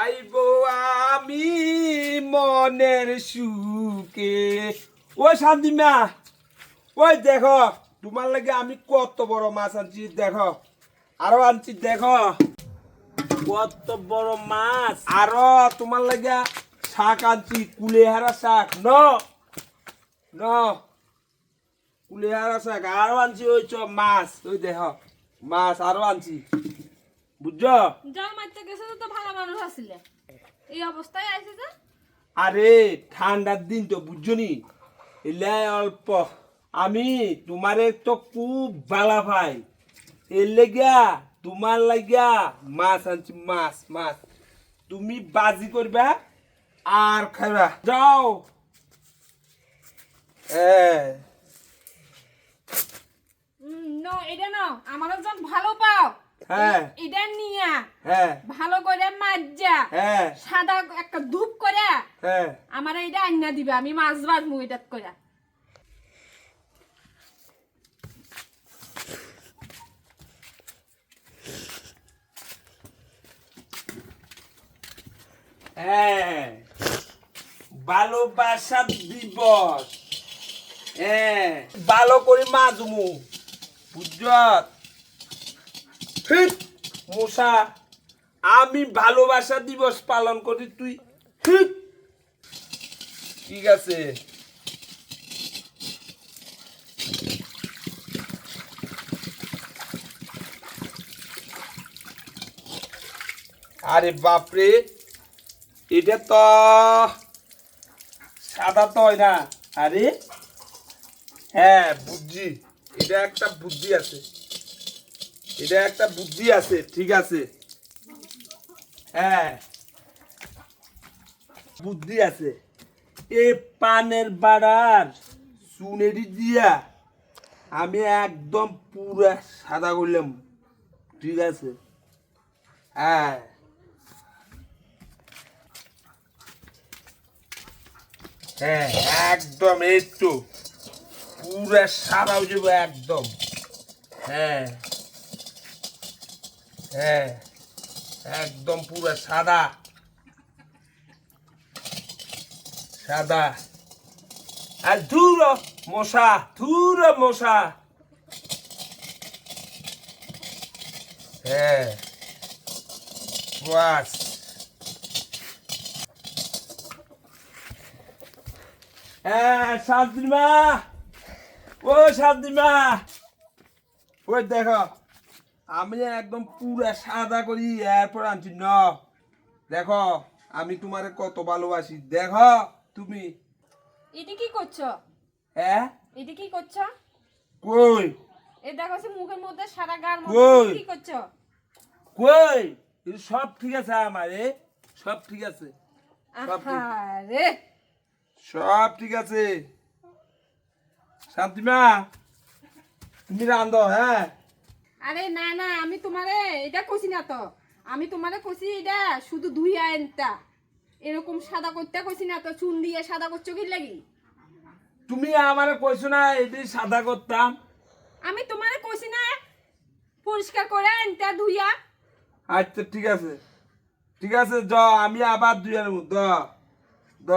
আইব আমি মনের সুখে। ও শান্তিমা ওই দেখো তোমার লাগে আমি কত বড় মাছ আনছি দেখো। আরও আনছি দেখো। কত বড় মাছ? আরও তোমার লাগে শাক আনছি কুলেহারা শাক। ন ন কুলেহারা শাক আরও আনছি ওই চ মাছ। ওই দেখো মাছ আরও আনছি। বুঝছ যাও মারতে গেছে তো ভালো মানুষ আসলে এই অবস্থায় আইছে যে? আরে ঠান্ডার দিন তো বুঝছনি? এলাই অল্প। আমি তোমারে তো খুব বালা ভাই এর লেগিয়া তোমার লাগিয়া মাছ আনছি মাছ মাছ। তুমি বাজি করবা আর খাইবা। যাও। এটা নাও। আমার ভালো পাও। হ্যাঁ। এটা নিয়া। হ্যাঁ। ভালো করে মাজা। হ্যাঁ। সাদা একটা ধূপ করে। হ্যাঁ। আমার এটা আইনা দিবে আমি মাছ ভাত মুইটাত করে হ্যাঁ। ভালোবাসা দিবস। হ্যাঁ। ভালো করে মাজমু। বুঝত মশা আমি ভালোবাসা দিবস পালন করি তুই। ঠিক আছে। আরে বাপরে এটা তো সাদা তো হয় না। আরে হ্যাঁ বুদ্ধি। এটা একটা বুদ্ধি আছে। এটা একটা বুদ্ধি আছে, ঠিক আছে। হ্যাঁ। বুদ্ধি আছে। এ পানের বাড়ার চুনেরি দিয়া আমি একদম পুরা সাদা করলাম, ঠিক আছে। হ্যাঁ। হ্যাঁ একদম, এই তো। পুরা সাদা হয়ে যাব একদম। হ্যাঁ। হ্যাঁ একদম পুরা সাদা। সাদা। আর ধুর মশা ধুর মশা। হ্যাঁ বাস। হ্যাঁ শান্তিমা ও শান্তিমা ওই দেখো। আমি একদম পুরা সাদা করি এরপর আনছি। ন। দেখো আমি তোমারে কত ভালোবাসি। দেখো তুমি। এটা কি করছ? হ্যাঁ? এটা কি করছ? কই? এ দেখো সে মুখের মধ্যে সারা গার কই? মধ্যে কি করছ? কই? সব ঠিক আছে আমার সব ঠিক আছে। আরে সব ঠিক আছে। শান্তিমা তুমি রান্ধো হ্যাঁ? আরে না না আমি তোমারে এটা কইছি না তো। আমি তোমারে কইছি এটা শুধু দুই আইনটা এরকম সাদা করতে কইছি না তো চুন দিয়ে সাদা করছ কি লাগি? তুমি আমার কইছো না এটি সাদা করতাম। আমি তোমারে কইছি না পরিষ্কার করে আনতে ধুইয়া। আচ্ছা ঠিক আছে। ঠিক আছে জ আমি আবার দুই আনব দ দ।